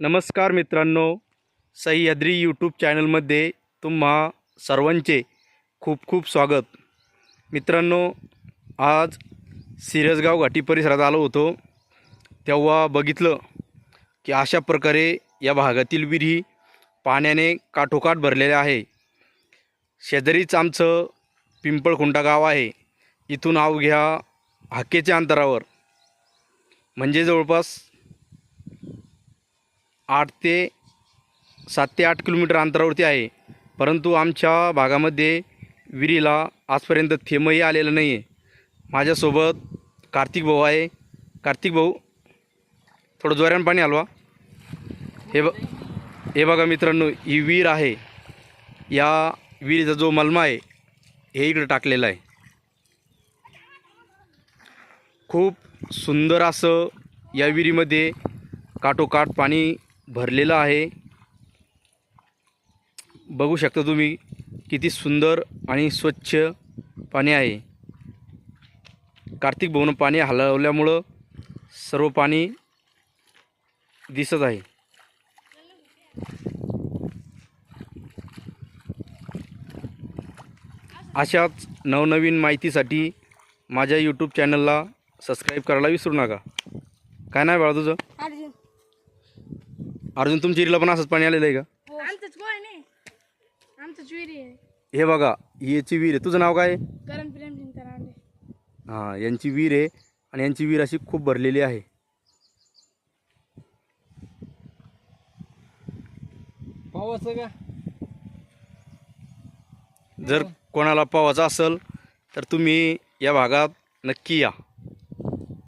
नमस्कार मित्रांनो सह्याद्री यूट्यूब चॅनलमध्ये तुम्हा सर्वांचे खूप खूप स्वागत. मित्रांनो आज सिरसगाव घाटी परिसरात आलो होतो. तेव्हा बघितलं की अशा प्रकारे या भागातील विहिरी पाण्याने काठोकाठ भरलेल्या आहे. शेजारीच आमचं पिंपळखुंटा गाव आहे. इथून अवघ्या हाकेच्या अंतरावर. म्हणजे जवळपास आठ ते सात ते आठ किलोमीटर अंतरावरती आहे. परंतु आमच्या भागामध्ये विहिरीला आजपर्यंत थेंबही आलेलं नाही आहे माझ्यासोबत कार्तिक भाऊ आहे. कार्तिक भाऊ थोडं जोऱ्यानं पाणी हलवा. हे ब हे बघा मित्रांनो ही विहीर आहे. या विहिरीचा जो मलमा आहे हे इकडं टाकलेला आहे. खूप सुंदर असं या विहिरीमध्ये काठोकाठ पाणी भरलेलं आहे. बघू शकता तुम्ही किती सुंदर आणि स्वच्छ पाणी आहे. कार्तिक भवन पाणी हलवल्यामुळं सर्व पाणी दिसत आहे. अशाच नवनवीन माहितीसाठी माझ्या यूट्यूब चॅनलला सबस्क्राईब करायला विसरू नका. काय नाही बाळा तुझं? अर्जुन तुमच्या विहिरीला पण असंच पाणी आलेलं आहे का? आमचंच गोय नाही आमचंच विहिरी आहे. हे बघा ही याची विहीर आहे. तुझं नाव काय आहे? हां यांची विहीर आहे आणि यांची विहीर अशी खूप भरलेली आहे. पावाचं का? जर कोणाला पावायचा असेल तर तुम्ही या भागात नक्की या.